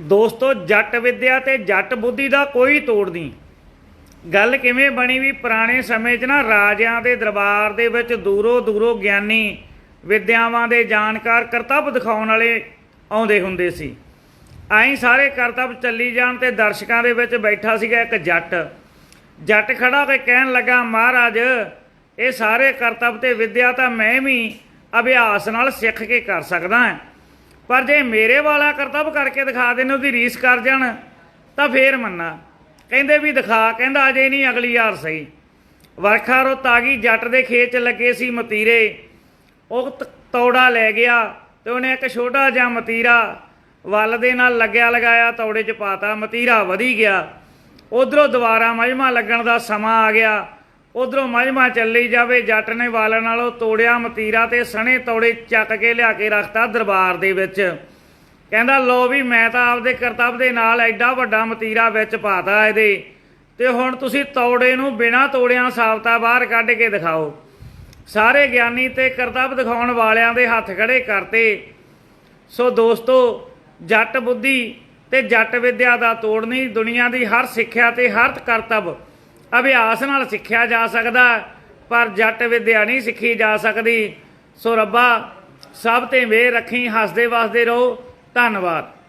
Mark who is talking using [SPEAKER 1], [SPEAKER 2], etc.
[SPEAKER 1] ਦੋਸਤੋ, ਜੱਟ ਵਿਦਿਆ ਤੇ ਜੱਟ ਬੁੱਧੀ ਦਾ ਕੋਈ ਤੋੜ ਨਹੀਂ। ਗੱਲ ਕਿਵੇਂ ਬਣੀ ਵੀ ਪੁਰਾਣੇ ਸਮੇਂ 'ਚ ਨਾ ਰਾਜਿਆਂ ਦੇ ਦਰਬਾਰ ਦੇ ਵਿੱਚ ਦੂਰੋਂ ਦੂਰੋਂ ਗਿਆਨੀ ਵਿਦਿਆਵਾਂ ਦੇ ਜਾਣਕਾਰ ਕਰਤੱਵ ਦਿਖਾਉਣ ਵਾਲੇ ਆਉਂਦੇ ਹੁੰਦੇ ਸੀ। ਐਂ ਸਾਰੇ ਕਰਤੱਵ ਚੱਲੀ ਜਾਣ ਤੇ ਦਰਸ਼ਕਾਂ ਦੇ ਵਿੱਚ ਬੈਠਾ ਸੀਗਾ ਇੱਕ ਜੱਟ। ਜੱਟ ਖੜਾ ਕੇ ਕਹਿਣ ਲੱਗਾ, ਮਹਾਰਾਜ, ਇਹ ਸਾਰੇ ਕਰਤੱਵ ਤੇ ਵਿਦਿਆ ਤਾਂ ਮੈਂ ਵੀ ਅਭਿਆਸ ਨਾਲ ਸਿੱਖ ਕੇ ਕਰ ਸਕਦਾ ਹਾਂ। ਪਰ ਜੇ ਮੇਰੇ ਵਾਲਾ ਕਰਤੱਵ ਕਰਕੇ ਦਿਖਾ ਦੇਣ, ਉਹਦੀ ਰੀਸ ਕਰ ਜਾਣ, ਤਾਂ ਫੇਰ ਮੰਨਾ। ਕਹਿੰਦੇ ਵੀ ਦਿਖਾ, ਕਹਿੰਦਾ ਅਜੇ ਨਹੀਂ ਅਗਲੀ ਵਾਰ ਸਹੀ। ਵਰਖਾ ਰੋ ਤਾਗੀ ਜੱਟ ਦੇ ਖੇਤ 'ਚ ਲੱਗੇ ਸੀ ਮਤੀਰੇ। ਉਹ ਤੌੜਾ ਲੈ ਗਿਆ ਤੇ ਉਹਨੇ ਇੱਕ ਛੋਟਾ ਜਿਹਾ ਮਤੀਰਾ ਵੱਲ ਦੇ ਨਾਲ ਲੱਗਿਆ ਲਗਾਇਆ, ਤੌੜੇ 'ਚ ਪਾਤਾ। ਮਤੀਰਾ ਵਧੀ ਗਿਆ। ਉਧਰੋਂ ਦੁਬਾਰਾ ਮਜਮਾ ਲੱਗਣ ਦਾ ਸਮਾਂ ਆ ਗਿਆ। ਉਧਰੋਂ ਮਜਮਾ ਚੱਲੀ ਜਾਵੇ, ਜੱਟ ਨੇ ਵੱਲ ਨਾਲੋਂ ਤੋੜਿਆ ਮਤੀਰਾ ਤੇ ਸਣੇ ਤੋੜੇ ਚੱਕ ਕੇ ਲਿਆ ਕੇ ਰੱਖਤਾ ਦਰਬਾਰ ਦੇ ਵਿੱਚ। ਕਹਿੰਦਾ, ਲੋ ਵੀ, ਮੈਂ ਤਾਂ ਆਪਦੇ ਕਰਤੱਵ ਦੇ ਨਾਲ ਐਡਾ ਵੱਡਾ ਮਤੀਰਾ ਵਿੱਚ ਪਾਤਾ ਇਹਦੇ। ਤੇ ਹੁਣ ਤੁਸੀਂ ਤੌੜੇ ਨੂੰ ਬਿਨਾਂ ਤੋੜਿਆਂ ਸਾਬਤਾ ਬਾਹਰ ਕੱਢ ਕੇ ਦਿਖਾਓ। ਸਾਰੇ ਗਿਆਨੀ ਤੇ ਕਰਤੱਵ ਦਿਖਾਉਣ ਵਾਲਿਆਂ ਦੇ ਹੱਥ ਖੜੇ ਕਰਤੇ। ਸੋ ਦੋਸਤੋ, ਜੱਟ ਬੁੱਧੀ ਤੇ ਜੱਟ ਵਿਦਿਆ ਦਾ ਤੋੜ ਨਹੀਂ, ਦੁਨੀਆ ਦੀ ਹਰ ਸਿੱਖਿਆ ਤੇ ਹਰ ਕਰਤੱਵ ਅਭਿਆਸ ਨਾਲ ਸਿੱਖਿਆ ਜਾ ਸਕਦਾ ਪਰ ਜੱਟ ਵਿਦਿਆ ਨਹੀਂ ਸਿੱਖੀ ਜਾ ਸਕਦੀ। ਸੋ ਰੱਬਾ, ਸਭ ਤੇ ਮੇਰ ਰੱਖੀ ਹੱਸਦੇ ਵਸਦੇ ਰਹੋ। ਧੰਨਵਾਦ।